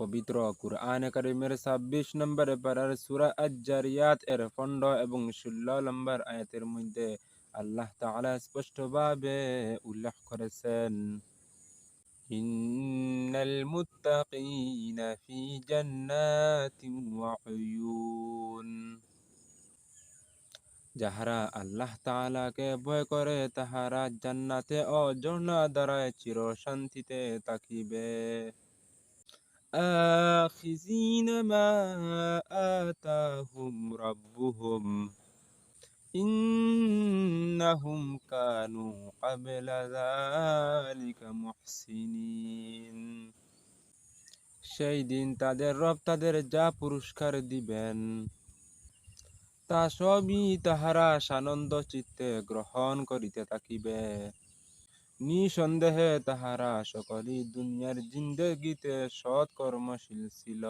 পবিত্র কুরআন কারিমের ছাব্বিশ নম্বর পারার সুরা আজারিয়াত এর ফন্ড এবং ষোলো নম্বর আয়াতের মধ্যে আল্লাহ তাআলা স্পষ্টভাবে উল্লেখ করেছেন, ইন্নাল মুত্তাকিনা ফি জান্নাতিন ওয়া উয়ুন যাহারা আল্লাহ তাআলাকে ভয় করে, তাহারা জান্নাতে ও ঝর্ণা দ্বারায় চির থাকিবে। آخذين ما آتاهم ربهم إنهم كانوا قبل ذلك محسنين সেই দিন তাদের রব তাদের যা পুরস্কার দিবেন তা সবই তাহারা সানন্দ চিত্তে গ্রহণ করিতে থাকিবে নিঃসন্দেহে তাহারা সকলেই দুনিয়ার জিন্দগিতে সৎকর্মশীল ছিল।